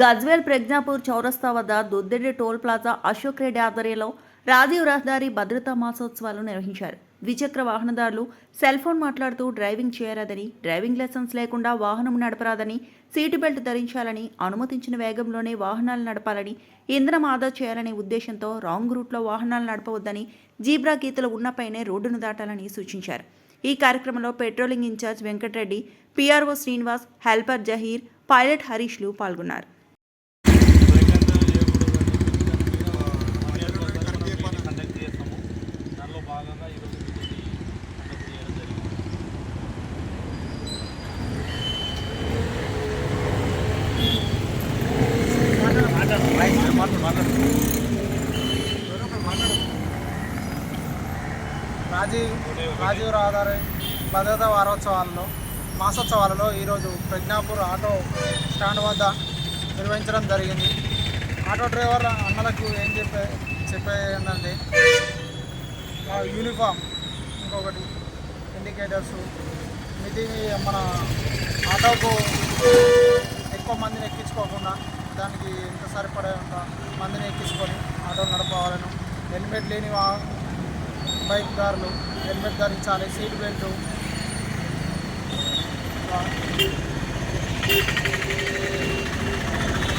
గజ్వేల్ ప్రజ్ఞాపూర్ చౌరస్తా వద్ద Duddedi toll plaza Ashok Reddy ఆధ్వర్యంలో రాజీవ్ రహదారి భద్రతా మాసోత్సవాలు నిర్వహించారు. ద్విచక్ర వాహనదారులు సెల్ ఫోన్ మాట్లాడుతూ డ్రైవింగ్ చేయరాదని డ్రైవింగ్ లైసెన్స్ లేకుండా వాహనం నడపరాదని సీటు బెల్ట్ ధరించాలని అనుమతించిన వేగంలోనే వాహనాలు నడపాలని ఇంధనం ఆదా చేయాలనే ఉద్దేశంతో రాంగ్ రూట్లో వాహనాలు నడపవద్దని జీబ్రా గీతలు ఉన్నపైనే రోడ్డును దాటాలని సూచించారు. ఈ కార్యక్రమంలో patrolling incharge Venkatareddy PRO Srinivas helper Zaheer pilot హరీష్లు పాల్గొన్నారు. భాగంగా ఈరోజు రాజీవ్ రాజీవ్ రహదారి భద్రతా వారోత్సవాలలో మాసోత్సవాలలో ఈరోజు ప్రజ్ఞాపూర్ ఆటో స్టాండ్ వద్ద నిర్వహించడం జరిగింది. ఆటో డ్రైవర్ అన్నలకు ఏం చెప్పే చెప్పేది ఏంటంటే యూనిఫామ్ ఇంకొకటి ఇండికేటర్స్ ఇది మన ఆటోకు ఎక్కువ మందిని ఎక్కించుకోకుండా దానికి ఎంత సరిపడేంత మందిని ఎక్కించుకొని ఆటో నడపవాలను. హెల్మెట్ లేని బైక్ దారులు హెల్మెట్ ధరించాలి సీట్ బెల్ట్